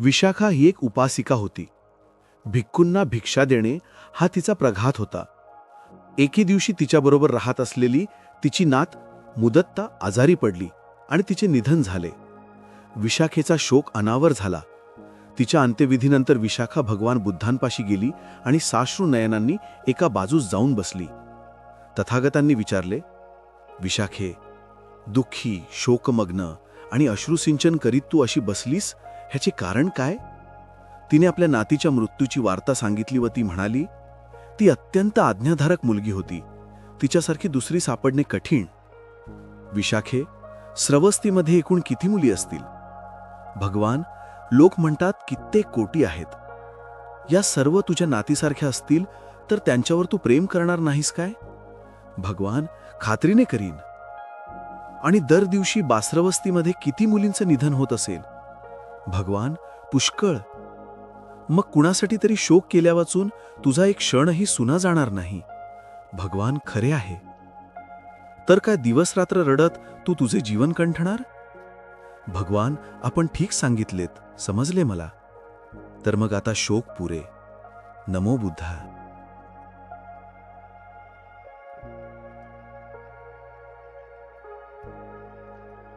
विशाखा ही एक उपासिका होती. भिक्कूंना भिक्षा देणे हा तिचा प्रघात होता. एके दिवशी तिच्याबरोबर राहत असलेली तिची नात मुदत्ता आजारी पडली आणि तिचे निधन झाले. विशाखेचा शोक अनावर झाला. तिच्या अंत्यविधीनंतर विशाखा भगवान बुद्धांपाशी गेली आणि साश्रू नयनांनी एका बाजूस जाऊन बसली. तथागतांनी विचारले विशाखे दुःखी शोकमग्न आणि अश्रुसिंचन करीत तू अशी बसलीस? ह्याचे कारण काय? तिने आपल्या नातीच्या मृत्यूची वार्ता सांगितली व ती म्हणाली ती अत्यंत आज्ञाधारक मुलगी होती. तिच्यासारखी दुसरी सापडणे कठीण. विशाखे स्रवस्तीमध्ये एकूण किती मुली असतील? भगवान लोक म्हणतात कित्येक कोटी आहेत. या सर्व तुझ्या नातीसारख्या असतील तर त्यांच्यावर तू प्रेम करणार नाहीस काय? भगवान खात्रीने करीन. आणि दर दिवशी बासरवस्तीमध्ये किती मुलींचं निधन होत असेल? भगवान पुष्कळ. मग कुणासाठी तरी शोक केल्या वाचून तुझा एक क्षणही सुना जाणार नाही. भगवान खरे आहे. तर काय दिवस रात्र रडत तू तुझे जीवन कंठणार? भगवान आपण ठीक सांगितलेत समजले मला. तर मग आता शोक पुरे. नमो बुद्धा.